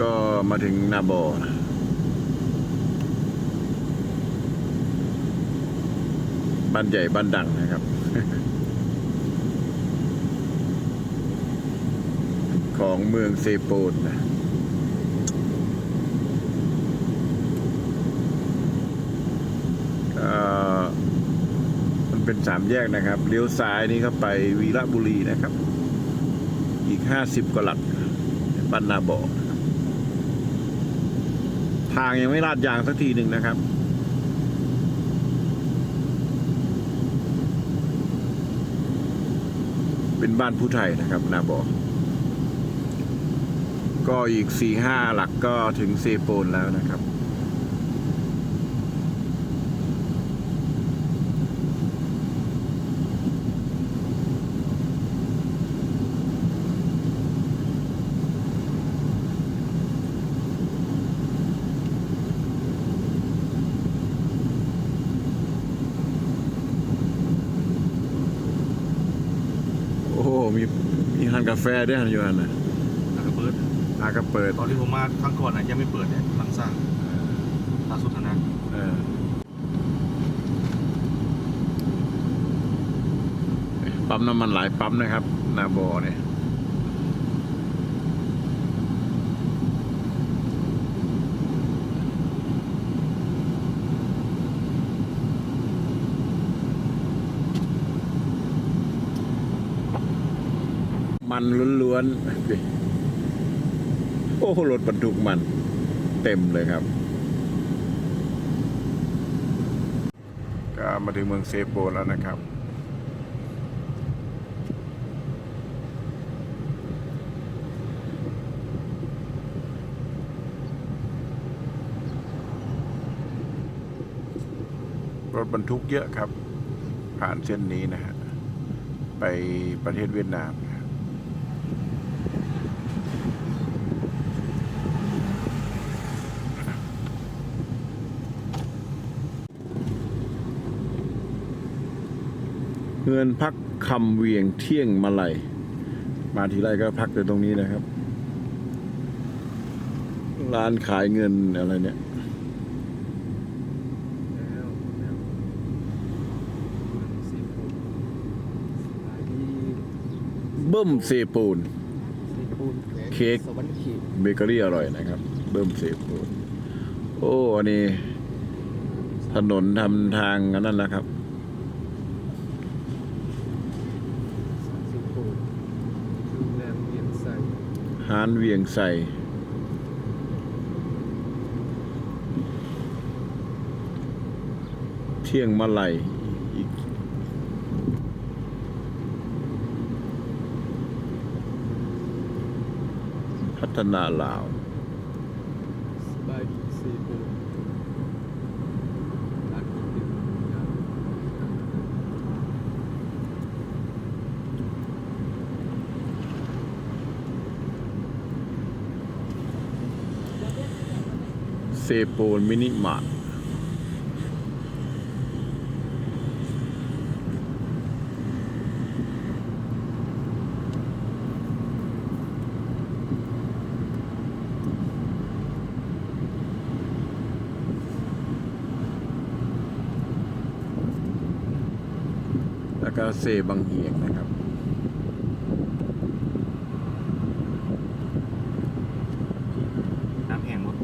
ก็มาถึงนาโบนะบ้านใหญ่บ้านดังนะครับ ของเมืองเซโปนนะอ่อมันเป็นสามแยกนะครับ เลี้ยวซ้ายนี่เข้าไปวีระบุรีนะครับ อีกห้าสิบกว่าหลักบ้านนาบ่อ ทางยังไม่ลาดยางสักทีหนึ่งนะครับ เป็นบ้านผู้ไทยนะครับนาบอก็อีกสี่ห้าหลักก็ถึงเซโปนแล้วนะครับ โอ้โหมีมีฮันกาแฟด้วยฮันอยู่ฮันนะแล้วก็เปิด อาก็เปิด ตอนที่ผมมาครั้งก่อนนะยังไม่เปิดเนี่ยกำลังสร้างล่าสุดนะนะ เออปั๊มน้ำมันหลายปั๊มนะครับ นาโบอเนี่ย มันล้วนๆ โอ้รถบรรทุกมัน เต็มเลยครับ ก็มาถึงเมืองเซโปแล้วนะครับ รถบรรทุกเยอะครับ ผ่านเส้นนี้นะฮะ ไปประเทศเวียดนามนะครับ เงินพักคำเวียงเที่ยงมาลัยมาทีไรก็พักแต่ตรงนี้นะครับ ร้านขายเงินอะไรเนี่ยแล้วแล้วซีฟู้ดสบายเบิ้มเซปูน เค้กเบเกอรี่อร่อยนะครับ เบิ้มเซปูน โอ้ อันนี้ ถนนทำทางอันนั้นนะครับ ซีฟู้ดโรงแรมเวียงไซ หานเวียงใส่เที่ยงมาลัยอีกพัฒนาลาวสบายดีสีูดร้านก๋วยเตี๋ยวครับ เซโปนมินิมาร์ทแล้วก็เซบังเฮียงนะครับ น้ำแห้งหมด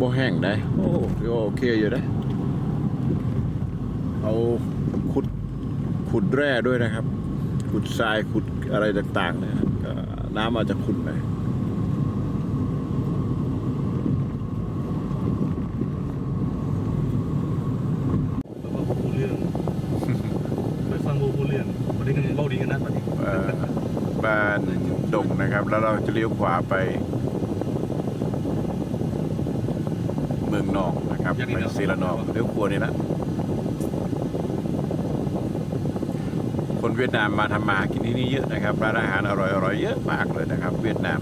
บ่แห้งได้โอ้โอเคอยู่ได้เอาขุดขุดแร่ด้วยนะครับ ขุดทรายขุดอะไรต่างๆเนี่ยครับก็น้ำอาจจะขุ่นหน่อยแล้วก็พูดเรื่องไปฟังโบพูดเรื่องวันนี้กันเบ้าดีกันนะตอนนี้เอ่อบ้านดงนะครับ แล้วเราจะเลี้ยวขวาไป เมืองนอกนะครับไปเซรานอกเลี้ยวขวานี่นะคนเวียดนามมาทำมาหากินที่นี่เยอะนะครับร้านอาหารอร่อยๆเยอะมากเลยนะครับ เวียดนาม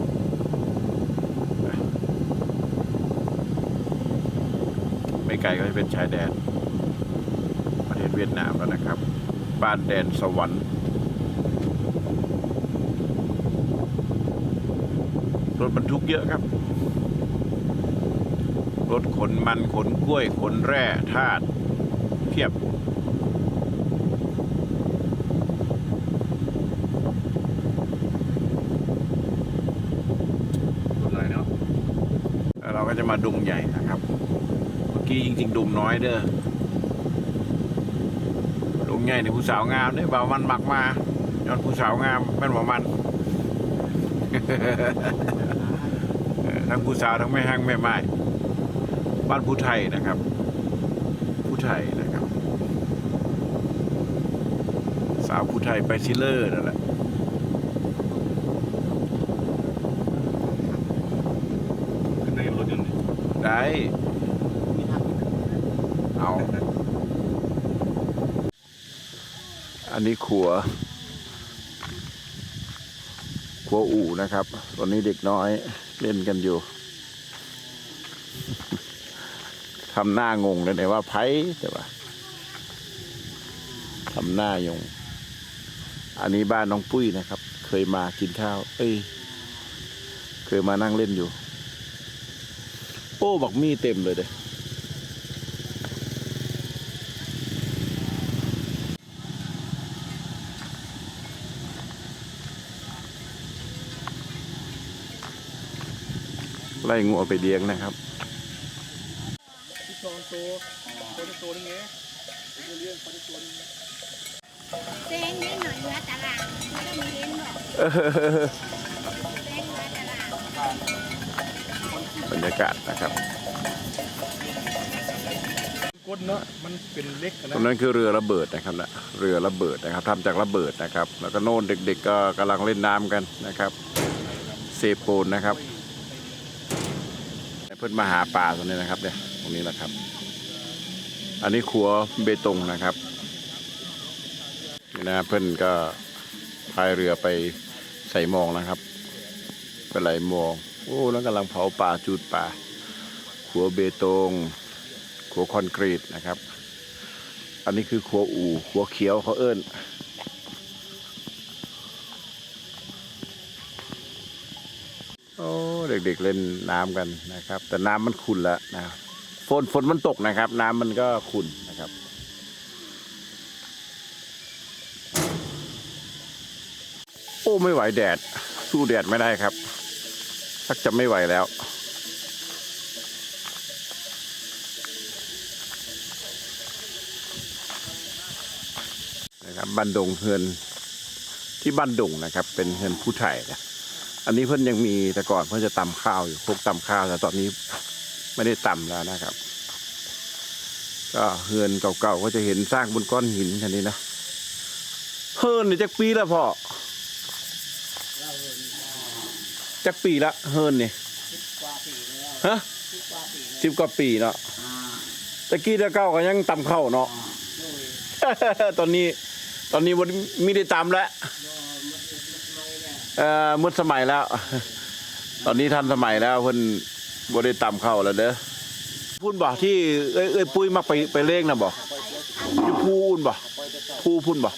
ไม่ไกลก็จะเป็นชายแดน ประเทศเวียดนามแล้วนะครับ บ้านแดนสวรรค์รถบรรทุกเยอะครับ รถขนมันขนกล้วยขนแร่ธาตุเพียบรถอะไรเนาะแล้วเราก็จะมาดุงใหญ่นะครับ เมื่อกี้จริง ๆ ดุมน้อยเด้อดุงใหญ่ในผู้สาวงามเนี่ยบ่าวมันมักมาย้อนผู้สาวงามแม่นบ่มันเออทั้งผู้สาวทั้งแม่ห้างแม่ไม้ บ้านผู้ไทยนะครับ ผู้ไทยนะครับ สาวผู้ไทยไปซิเลอร์นั่นแหละขึ้นในรถยนต์นี่ได้เอาอันนี้ขัวขัวอู่นะครับ ตอนนี้เด็กน้อยเล่นกันอยู่ ทำหน้างงเลยเนี่ยว่าไพ่แต่ว่าทำหน้ายง อันนี้บ้านน้องปุ้ยนะครับ เคยมากินข้าว เอ้ย เคยมานั่งเล่นอยู่ โอ้บักมีเต็มเลยเด้ไล่งัวไปเลี้ยงนะครับ เซ้งนิดหน่อยเนื้อตลาดไม่ต้องมีเห็นบอกเซ้งเนื้อตลาดบรรยากาศนะครับ ก้นเนาะมันเป็นเล็กอะตนะรงนั้นคือเรือระเบิดนะครับนะเรือระเบิดนะครับทำจากระเบิดนะครับ แล้วก็โน่นเด็กๆก็กำลังเล่นน้ำกันนะครับ เซโปนนะครับ เพื่อนมาหาปลาตรงนี้นะครับเนี่ย รงนี้แหละครับ อันนี้ขัวเบตงนะครับนี่นะเพื่อนก็พายเรือไปใส่มองนะครับ ไปไหลมอง โอ้แล้วกำลังเผาป่าจูดป่าขัวเบตงขัวคอนกรีตนะครับ อันนี้คือขัวอู่ขัวเขียวเขาเอิ้นโอ้เด็กๆเล่นน้ำกันนะครับ แต่น้ำมันขุ่นแล้วนะครับ ฝนฝนมันตกนะครับ น้ำมันก็ขุ่นนะครับ โอ้ไม่ไหวแดด สู้แดดไม่ได้ครับชักจะไม่ไหวแล้วนะครับบ้านดงเฮือนที่บ้านดงนะครับ เป็นเฮือนผู้ไทยนะอันนี้เพิ่อนยังมีแต่ก่อนเพิ่อนจะตำข้าวอยู่พวกตำข้าวแต่ตอนนี้ ไม่ได้ตำแล้วนะครับ ก็เฮือนเก่าๆก็จะเห็นสร้างบนก้อนหินคันนี้นะเฮิร์นนี่จักปีแล้วพ่อจักปีละเฮิร์นนี่ฮะสิบกว่าปีเนาะตะกี้ตะเก้าก็ยังตำข้าวเนาะตอนนี้ตอนนี้วันไม่ได้ตำแล้วเอ่อหมุดสมัยแล้ว ตอนนี้ทันสมัยแล้วเพิ่น บ่ได้ตำเข้าแล้วเด้อพูนบ่ที่เอ้ยเอ้ยปุ้ยมักไปไปเลขน่ะบ่อยู่พูนบ่พูพุ่นบ่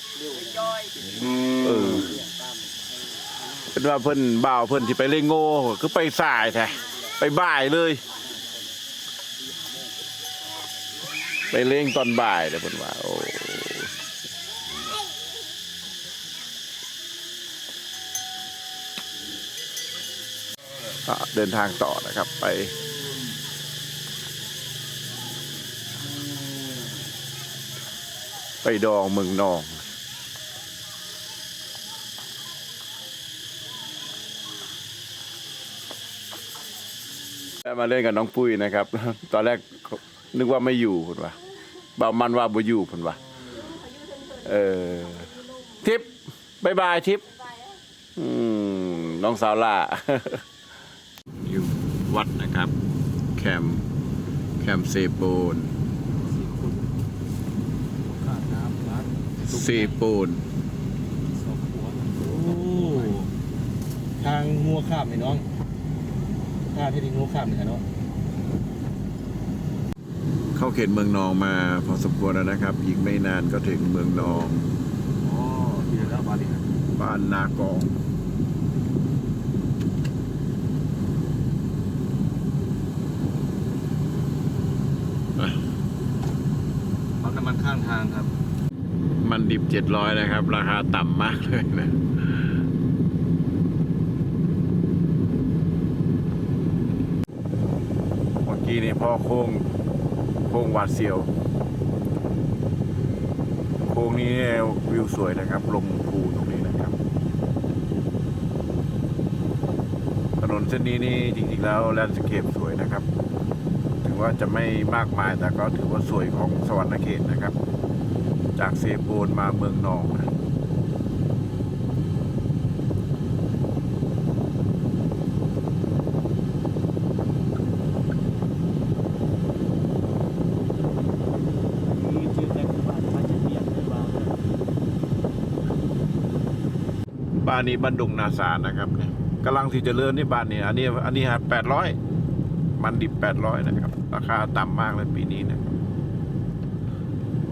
เออเป็นว่าเพิ่นบ่าวเพิ่นที่ไปเลขโง่คือไปสายแท้ไปบ่ายเลย ไปเล่งตอนบ่ายเลยเพิ่นว่าโอ้ ก็เดินทางต่อนะครับไป ไปดองเมืองนองได้มาเล่นกับน้องปุ้ยนะครับ ตอนแรกนึกว่าไม่อยู่คุณวะบ่ามันว่าบ่อยู่คุณวะเออทิปบายบายทิปอืมน้องสาวล่า วัดนะครับ แคมป์แคมป์เซโปนขาดน้ำรัดเซโปนสองหัวโอ้ทางงัวข้ามนี่น้องท่าที่ดิงัวข้ามนี่เนาะเข้าเขตเมืองนองมาพอสมควรแล้วนะครับ อีกไม่นานก็ถึงเมืองนอง อ๋อที่แล้วบาลีนะบ้านนากอง ข้างทางครับ มันดิบเจ็ดร้อยนะครับ ราคาต่ำมากเลยนะเมื่อกี้นี่พ่อโค้งโค้งวาดเสียว โค้งนี้วิวสวยนะครับ ลงภูตรงนี้นะครับ ถนนเส้นนี้นี่จริงๆแล้วแลนด์สเคปสวยนะครับ ว่าจะไม่มากมายแต่ก็ถือว่าสวยของสวรรค์เขตนะครับ จากเซโปนมาเมืองนองนะมีชื่อแต่บ้านมันจะเปลี่ยนได้บ้างบ้านนี้บ้านดุงนาสานะครับเนี่ยกำลังที่จะเลื่อนที่บ้านนี้อันนี้อันนี้ฮะแปดร้อย มันดิบแปดร้อยนะครับ ราคาต่ำมากเลยปีนี้นะ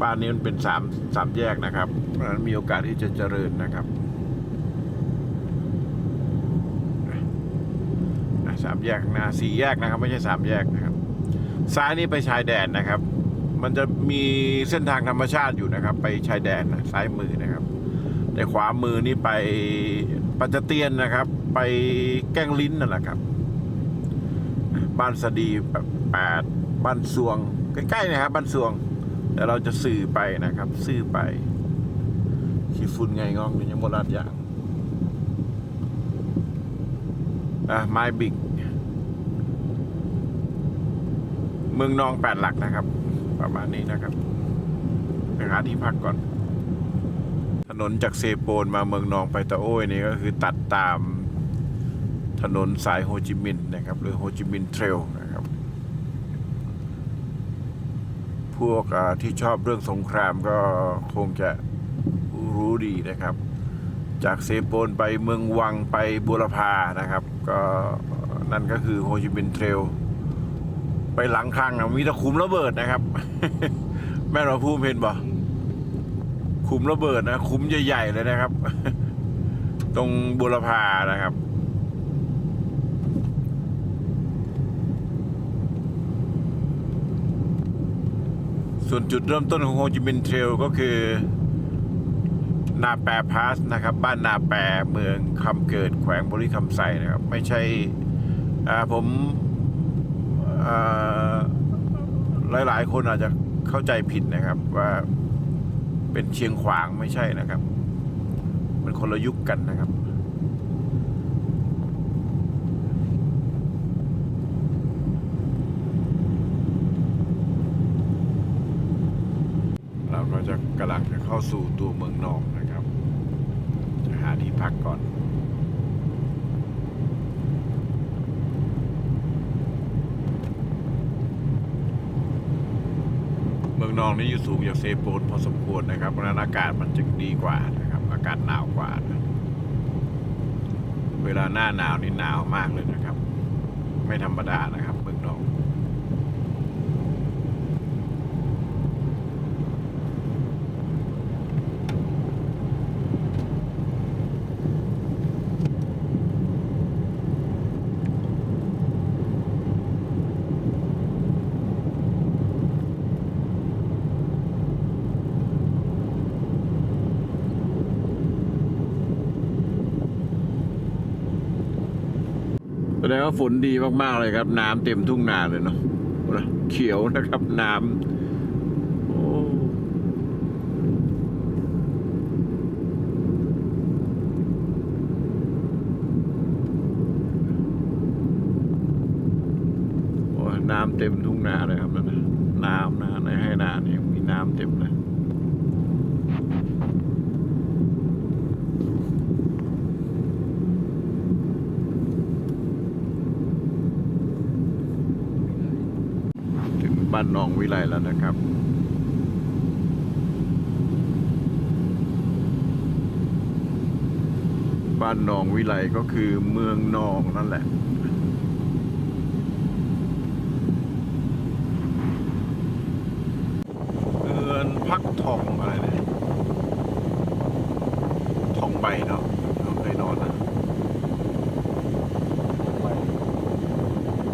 บ้านนี้มันเป็นสามสามแยกนะครับเพราะฉะนั้นมีโอกาสที่จะเจริญนะครับอะสามแยกน้าสี่แยกนะครับ ไม่ใช่สามแยกนะครับ ซ้ายนี่ไปชายแดนนะครับ มันจะมีเส้นทางธรรมชาติอยู่นะครับ ไปชายแดนนะซ้ายมือนะครับ แต่ขวามือนี่ไปปัจจเตียนนะครับ ไปแก้งลิ้นนั่นแหละครับ บ้านสดีแปดบ้านสวง ใกล้ๆนะครับบ้านสวงแต่เราจะสื่อไปนะครับสื่อไปขี้ฝุ่นไงงองอยู่ยังโบราณอย่างอะไม้บิ๊กเมืองนองแปดหลักนะครับ ประมาณนี้นะครับไปหาที่พักก่อน ถนนจากเซโปนมาเมืองนองไปตะโอ้ยนี่ก็คือตัดตาม ถนนสายโฮจิมินห์นะครับหรือโฮจิมินห์เทรลนะครับ พวกที่ชอบเรื่องสงครามก็คงจะรู้ดีนะครับ จากเซโปนไปเมืองวังไปบุรพานะครับ ก็นั่นก็คือโฮจิมินห์เทรลไปหลังคางมีต่ขุมระเบิดนะครับ แม่เราพูดเพนบอกขุมระเบิดนะขุมใหญ่ๆเลยนะครับ ตรงบุรพานะครับ ส่วนจุดเริ่มต้นของโฮจิมินห์เทรลก็คือ นาแปรพาสนะครับ บ้านนาแปรเมืองคำเกิดแขวงบริคำไซนะครับ ไม่ใช่ผมอ่าหลายๆคนอาจจะเข้าใจผิดนะครับว่าเป็นเชียงขวางไม่ใช่นะครับ มันคนละยุคกันนะครับ เราก็จะกำลังจะเข้าสู่ตัวเมืองนองนะครับ จะหาที่พักก่อนเมืองนองนี่อยู่สูงจากเซโปนพอสมควรนะครับเพราะนั้นอากาศมันจึงดีกว่านะครับ อากาศหนาวกว่านะเวลาหน้าหนาวนี่หนาวมากเลยนะครับ ไม่ธรรมดานะครับ เมืองนอง แส ดงว่าฝนดีมากๆเลยครับ น้ำเต็มทุ่งนาเลยเนาะเขียวนะครับ น้ำโอ้ยน้ำเต็มทุ่งนาเลยครับนั่นนะน้ำนะในให้นาเนี่ยมีน้ำเต็มเลย ถึง บ้านหนองวิไลแล้วนะครับบ้านหนองวิไลก็คือเมืองนองนั่นแหละ เอือนพักทองอะไรเนี่ยทองใบเนาะเราเคยนอนนะ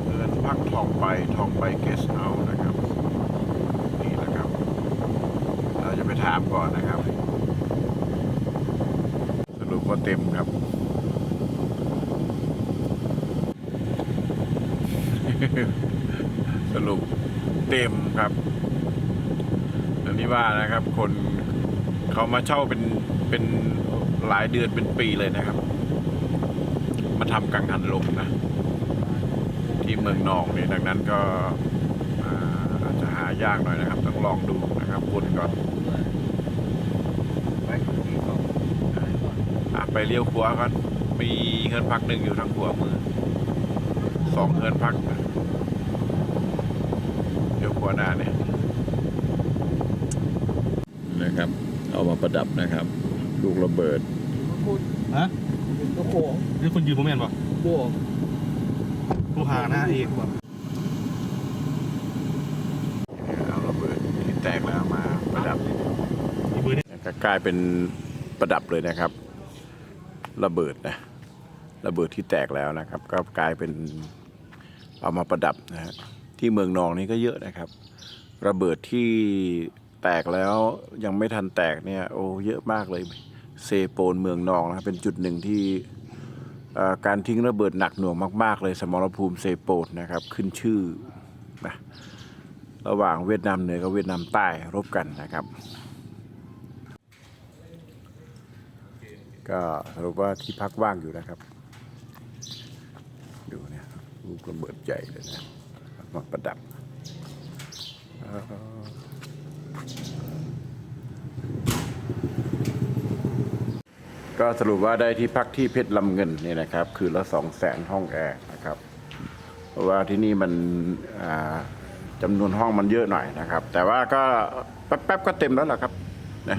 เอือนพักทองใบทองใบเกสเฮาส์นะครับ นี่แหละครับามก่อนนะครับ สรุปว่าเต็มครับ สรุปเต็มครับอันนี้ว่านะครับ คนเขามาเช่าเป็นเป็นหลายเดือนเป็นปีเลยนะครับ มาทำกังหันลมนะ ที่เมืองนองนี่ดังนั้นก็อาจจะหายากหน่อยนะครับ ต้องลองดูนะครับวนก่อนไปที่ก่อนไปเลี้ยวขวาก่อนมีเฮินพักหนึ่งอยู่ทางขวามือสองเฮินพักนะ เลี้ยวขวาหน้าเนี่ยนะครับ เอามาประดับนะครับ ลูกระเบิดพูดฮะเป็นเจ้าของนี่คนยืนผมแม่นป่ะบวกผู้หาหน้าเอกป่ะเอาระเบิดที่แตกแล้วมาประดับมีเบอร์นี่ก็กลายเป็นประดับเลยนะครับ ระเบิดนะระเบิดที่แตกแล้วนะครับ ก็กลายเป็นเอามาประดับนะฮะ ที่เมืองนองนี่ก็เยอะนะครับ ระเบิดที่แตกแล้วยังไม่ทันแตกเนี่ยโอ้เยอะมากเลยเซโปนเมืองนองนะเป็นจุดหนึ่งที่การทิ้งระเบิดหนักหน่วงมาก ๆ เลยสมรภูมิเซโปนนะครับขึ้นชื่อนะระหว่างเวียดนามเหนือกับเวียดนามใต้รบกันนะครับ ก็สรุปว่าที่พักว่างอยู่นะครับ ดูเนี่ยลูกระเบิดใหญ่เลยนะ มาประดับก็สรุปว่าได้ที่พักที่เพชรลำเงินนี่นะครับ คือละสองแสนห้องแอร์นะครับ เพราะว่าที่นี่มันจำนวนห้องมันเยอะหน่อยนะครับ แต่ว่าก็แป๊บๆก็เต็มแล้วล่ะครับนะ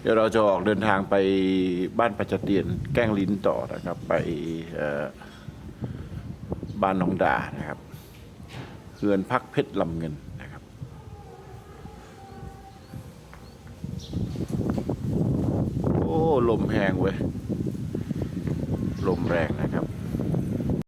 เดี๋ยวเราจะออกเดินทางไปบ้านปัจจเตียนแก้งลิ้นต่อนะครับ ไปบ้านหนองดานะครับ เขื่อนพักเพชรลำเงินนะครับ โอ้ ลมแหงเว้ย ลมแรงนะครับ